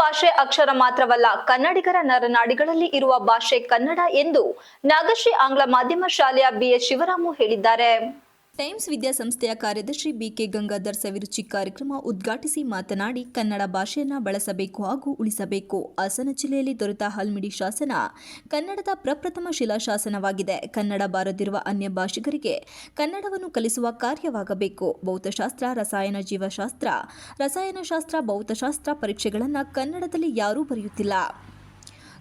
ಭಾಷೆ ಅಕ್ಷರ ಮಾತ್ರವಲ್ಲ ಕನ್ನಡಿಗರ ನರನಾಡಿಗಳಲ್ಲಿ ಇರುವ ಭಾಷೆ ಕನ್ನಡ ಎಂದು ನಾಗಶ್ರೀ ಆಂಗ್ಲ ಮಾಧ್ಯಮ ಶಾಲೆಯ ಬಿಎಸ್ ಶಿವರಾಮು ಹೇಳಿದ್ದಾರೆ. ಟೈಮ್ಸ್ ವಿದ್ಯಾಸಂಸ್ಥೆಯ ಕಾರ್ಯದರ್ಶಿ ಬಿಕೆ ಗಂಗಾಧರ್ ಸವಿರುಚಿ ಕಾರ್ಯಕ್ರಮ ಉದ್ಘಾಟಿಸಿ ಮಾತನಾಡಿ ಕನ್ನಡ ಭಾಷೆಯನ್ನು ಬಳಸಬೇಕು ಹಾಗೂ ಉಳಿಸಬೇಕು. ಹಾಸನ ಜಿಲ್ಲೆಯಲ್ಲಿ ದೊರೆತ ಹಲ್ಮಿಡಿ ಶಾಸನ ಕನ್ನಡದ ಪ್ರಪ್ರಥಮ ಶಿಲಾಶಾಸನವಾಗಿದೆ ಕನ್ನಡ ಬಾರದಿರುವ ಅನ್ಯ ಭಾಷಿಗರಿಗೆ ಕನ್ನಡವನ್ನು ಕಲಿಸುವ ಕಾರ್ಯವಾಗಬೇಕು. ಭೌತಶಾಸ್ತ್ರ, ರಸಾಯನ ಜೀವಶಾಸ್ತ್ರ, ರಸಾಯನಶಾಸ್ತ್ರ, ಭೌತಶಾಸ್ತ್ರ ಪರೀಕ್ಷೆಗಳನ್ನು ಕನ್ನಡದಲ್ಲಿ ಯಾರೂ ಬರೆಯುತ್ತಿಲ್ಲ.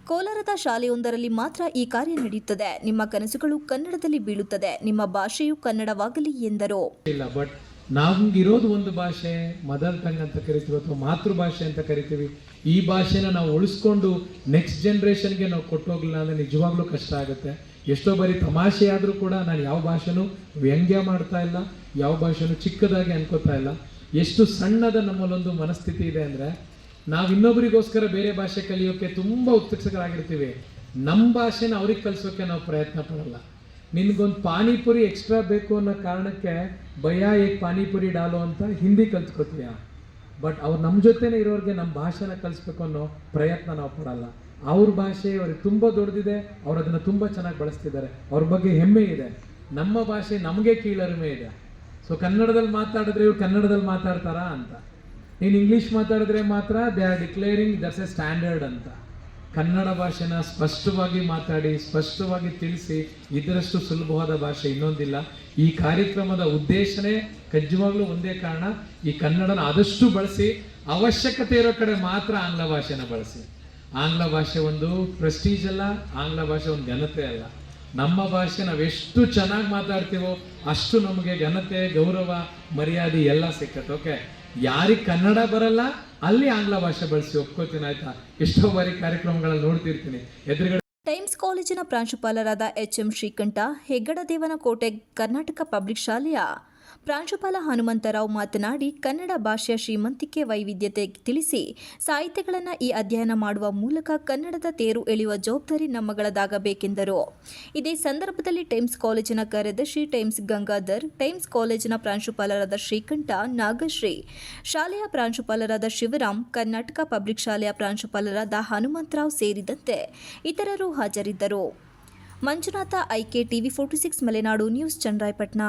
ಕೋಲಾರದ ಶಾಲೆಯೊಂದರಲ್ಲಿ ಮಾತ್ರ ಈ ಕಾರ್ಯ ನಡೆಯುತ್ತದೆ. ನಿಮ್ಮ ಕನಸುಗಳು ಕನ್ನಡದಲ್ಲಿ ಬೀಳುತ್ತದೆ. ನಿಮ್ಮ ಭಾಷೆಯು ಕನ್ನಡವಾಗಲಿ ಎಂದರು. ಇಲ್ಲ ಬಟ್ ನಮ್ಗಿರೋದು ಒಂದು ಭಾಷೆ ಮದರ್ ಟಂಗ್ ಅಂತ ಕರಿತೀವಿ ಅಥವಾ ಮಾತೃಭಾಷೆ ಅಂತ ಕರಿತೀವಿ. ಈ ಭಾಷೆನ ನಾವು ಉಳಿಸ್ಕೊಂಡು ನೆಕ್ಸ್ಟ್ ಜನ್ರೇಷನ್ಗೆ ನಾವು ಕೊಟ್ಟೋಗ್ಲಿಲ್ಲ ಅಂದ್ರೆ ನಿಜವಾಗ್ಲೂ ಕಷ್ಟ ಆಗುತ್ತೆ. ಎಷ್ಟೋ ಬಾರಿ ತಮಾಷೆ ಆದರೂ ಕೂಡ ನಾನು ಯಾವ ಭಾಷೆನೂ ವ್ಯಂಗ್ಯ ಮಾಡ್ತಾ ಇಲ್ಲ, ಯಾವ ಭಾಷೆನೂ ಚಿಕ್ಕದಾಗಿ ಅನ್ಕೋತಾ ಇಲ್ಲ. ಎಷ್ಟು ಸಣ್ಣದ ನಮ್ಮಲ್ಲೊಂದು ಮನಸ್ಥಿತಿ ಇದೆ ಅಂದರೆ ನಾವು ಇನ್ನೊಬ್ಬರಿಗೋಸ್ಕರ ಬೇರೆ ಭಾಷೆ ಕಲಿಯೋಕ್ಕೆ ತುಂಬ ಉತ್ಸುಕರಾಗಿರ್ತೀವಿ. ನಮ್ಮ ಭಾಷೆನ ಅವ್ರಿಗೆ ಕಲಿಸೋಕೆ ನಾವು ಪ್ರಯತ್ನ ಪಡಲ್ಲ. ನಿನಗೊಂದು ಪಾನಿಪುರಿ ಎಕ್ಸ್ಟ್ರಾ ಬೇಕು ಅನ್ನೋ ಕಾರಣಕ್ಕೆ ಭಯ ಏಕ್ ಪಾನಿಪುರಿ ಡಾಲೋ ಅಂತ ಹಿಂದಿ ಕಲ್ತ್ಕೋತೀಯ? ಬಟ್ ಅವ್ರು ನಮ್ಮ ಜೊತೆನೇ ಇರೋರಿಗೆ ನಮ್ಮ ಭಾಷೆನ ಕಲಿಸ್ಬೇಕು ಅನ್ನೋ ಪ್ರಯತ್ನ ನಾವು ಪಡಲ್ಲ. ಅವ್ರ ಭಾಷೆ ಅವ್ರಿಗೆ ತುಂಬ ದೊಡ್ಡದಿದೆ, ಅವ್ರು ಅದನ್ನು ತುಂಬ ಚೆನ್ನಾಗಿ ಬಳಸ್ತಿದ್ದಾರೆ. ಅವ್ರ ಬಗ್ಗೆ ಹೆಮ್ಮೆ ಇದೆ. ನಮ್ಮ ಭಾಷೆ ನಮಗೆ ಕೀಳರಿಮೆ ಇದೆ. ಸೊ ಕನ್ನಡದಲ್ಲಿ ಮಾತಾಡಿದ್ರೆ ಇವ್ರು ಕನ್ನಡದಲ್ಲಿ ಮಾತಾಡ್ತಾರಾ ಅಂತ. ನೀನು ಇಂಗ್ಲೀಷ್ ಮಾತಾಡಿದ್ರೆ ಮಾತ್ರ they are declaring that's a standard ಅಂತ. ಕನ್ನಡ ಭಾಷೆನ ಸ್ಪಷ್ಟವಾಗಿ ಮಾತಾಡಿ, ಸ್ಪಷ್ಟವಾಗಿ ತಿಳಿಸಿ ಇದರಷ್ಟು ಸುಲಭವಾದ ಭಾಷೆ ಇನ್ನೊಂದಿಲ್ಲ. ಈ ಕಾರ್ಯಕ್ರಮದ ಉದ್ದೇಶನೇ ಖಜ್ಜವಾಗ್ಲೂ ಒಂದೇ ಕಾರಣ, ಈ ಕನ್ನಡನ ಆದಷ್ಟು ಬಳಸಿ, ಅವಶ್ಯಕತೆ ಇರೋ ಕಡೆ ಮಾತ್ರ ಆಂಗ್ಲ ಭಾಷೆನ ಬಳಸಿ. ಆಂಗ್ಲ ಭಾಷೆ ಒಂದು ಪ್ರೆಸ್ಟೀಜ್ ಅಲ್ಲ, ಆಂಗ್ಲ ಭಾಷೆ ಒಂದು ಘನತೆ ಅಲ್ಲ. ನಮ್ಮ ಭಾಷೆ ನಾವೆಷ್ಟು ಚೆನ್ನಾಗಿ ಮಾತಾಡ್ತೀವೋ ಅಷ್ಟು ನಮಗೆ ಘನತೆ, ಗೌರವ, ಮರ್ಯಾದೆ ಎಲ್ಲ ಸಿಕ್ಕತ್ತೆ ಓಕೆ ಯಾರಿಗೆ ಕನ್ನಡ ಬರಲ್ಲ, ಅಲ್ಲಿ ಆಂಗ್ಲ ಭಾಷೆ ಬಳಸಿ ಒಪ್ಕೋತೀನಿ, ಆಯ್ತಾ? ಎಷ್ಟೋ ಬಾರಿ ಕಾರ್ಯಕ್ರಮಗಳಲ್ಲಿ ನೋಡ್ತಿರ್ತೀನಿ. ಎದುರುಗಡೆ ಟೈಮ್ಸ್ ಕಾಲೇಜಿನ ಪ್ರಾಂಶುಪಾಲರಾದ H M Srikantha, Heggadadevanakote, Karnataka public ಶಾಲೆಯ ಪ್ರಾಂಶುಪಾಲ ಹನುಮಂತರಾವ್ ಮಾತನಾಡಿ, ಕನ್ನಡ ಭಾಷೆಯ ಶ್ರೀಮಂತಿಕೆ ವೈವಿಧ್ಯತೆ ತಿಳಿಸಿ, ಸಾಹಿತ್ಯಗಳನ್ನು ಈ ಅಧ್ಯಯನ ಮಾಡುವ ಮೂಲಕ ಕನ್ನಡದ ತೇರು ಎಳೆಯುವ ಜವಾಬ್ದಾರಿ ನಮ್ಮಗಳದಾಗಬೇಕೆಂದರು. ಇದೇ ಸಂದರ್ಭದಲ್ಲಿ ಟೈಮ್ಸ್ ಕಾಲೇಜಿನ ಕಾರ್ಯದರ್ಶಿ ಟೈಮ್ಸ್ ಗಂಗಾಧರ್, ಟೈಮ್ಸ್ ಕಾಲೇಜಿನ ಪ್ರಾಂಶುಪಾಲರಾದ ಶ್ರೀಕಂಠ, ನಾಗಶ್ರೀ, ಶಾಲೆಯ ಪ್ರಾಂಶುಪಾಲರಾದ ಶಿವರಾಮ್, ಕರ್ನಾಟಕ ಪಬ್ಲಿಕ್ ಶಾಲೆಯ ಪ್ರಾಂಶುಪಾಲರಾದ ಹನುಮಂತರಾವ್ ಸೇರಿದಂತೆ ಇತರರು ಹಾಜರಿದ್ದರು. Manjunatha IK TV forty six, Malenadu news, Channarayapatna.